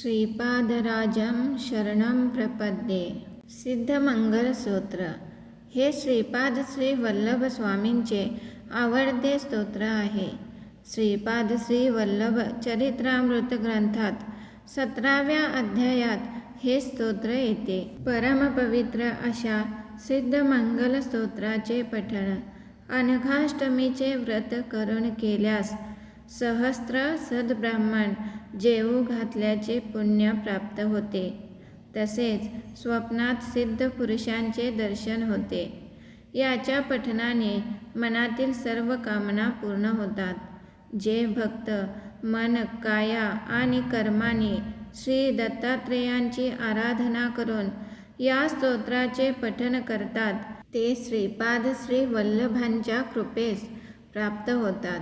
श्रीपादराजं शरणं प्रपद्ये। सिद्धमंगलसूत्र। हे श्रीपाद श्री वल्लभ स्वामींचे आवडते स्तोत्र आहे। श्रीपाद श्री वल्लभ चरित्रामृत ग्रंथात सतराव्या अध्यायात हे स्तोत्र येते। परमपवित्र अशा सिद्धमंगल स्तोत्राचे पठण अनघाष्टमीचे व्रत करून केल्यास सहस्त्र सद्ब्राह्मण जेवू घातल्याचे पुण्य प्राप्त होते. तसेच स्वप्नात सिद्ध पुरुषांचे दर्शन होते. याच्या पठनाने मनातील सर्व कामना पूर्ण होतात. जे भक्त मन काया आणि कर्माने श्री दत्तात्रेयांची आराधना करून या स्तोत्राचे पठन करतात ते श्रीपाद श्री वल्लभांच्या कृपेस प्राप्त होतात.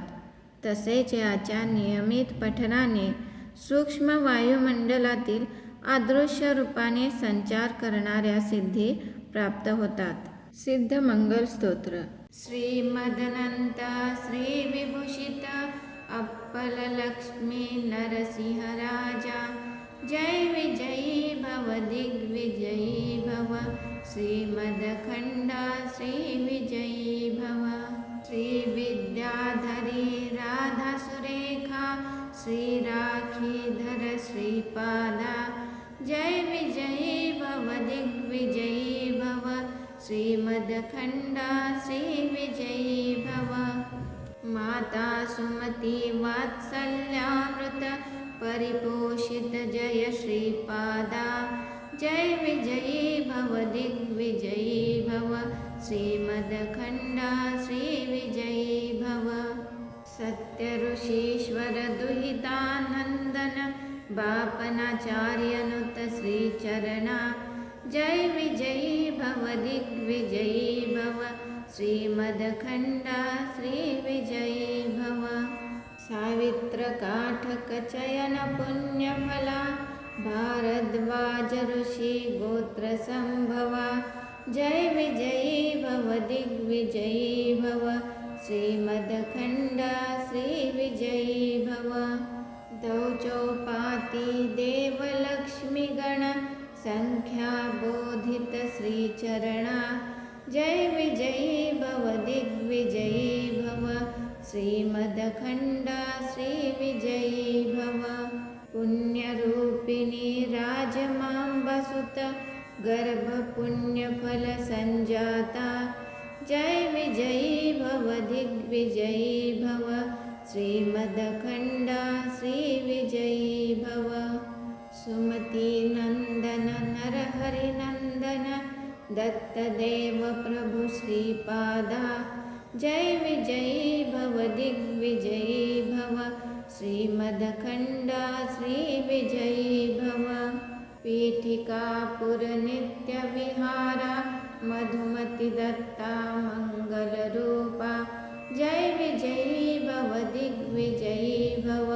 तसेच याच्या नियमित पठनाने सूक्ष्म वायुमंडलातील आदृश्य रूपाने संचार करणाऱ्या सिद्धी प्राप्त होतात. सिद्ध मंगल स्तोत्र. श्रीमदनंत श्री विभूषित अप्पल लक्ष्मी नरसिंह राजा। जय विजयी भव दिग्विजयी भव। श्रीमदखंडा श्री विजयी भव। श्रीपादा जय विजयी भव दिग्विजयी भव। श्रीमदखंडा श्रीविजयी भव। माता सुमती वात्सल्यामृत परिपोषित जय श्रीपादा। जय विजयी भव दिग्विजयी भव। श्रीमदखंडा श्रीविजयी भव। सत्यऋषीश्वर दुहितानन्दन बापनाचार्यनुत श्रीचरणा। जय विजयी भव दिग्विजयी भव। श्रीमदखण्डा श्रीविजयी भव। सावित्रकाठकचयन पुण्यफला भारद्वाज ऋषी गोत्रसम्भवा। जय विजयी भव दिग्विजयी भव। श्रीमदखण्डा दौचौपाती देवलक्ष्मीगण सङ्ख्याबोधित श्रीचरणा। जय विजयी भव दिग्विजयी भव। श्रीमदखण्डा श्रीविजयी भव। पुण्यरूपिणी राजमाम्बसुत गर्भपुण्यफलसञ्जाता जय विजयी भव दिग्विजयी सुमतीनन्दन नरहरिनन्दन दत्तदेव प्रभु श्रीपादा। जय विजयी भव दिग्विजयी भव श्रीमदखण्डा श्रीविजयी भव। पीठिकापुरनित्यविहारा मधुमतिदत्ता मङ्गलरूपा जय विजयी भव दिग्विजयी भव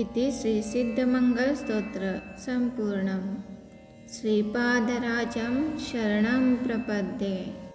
इति श्रीसिद्धमङ्गलस्तोत्र सम्पूर्णम्। श्रीपादराजं शरणं प्रपद्ये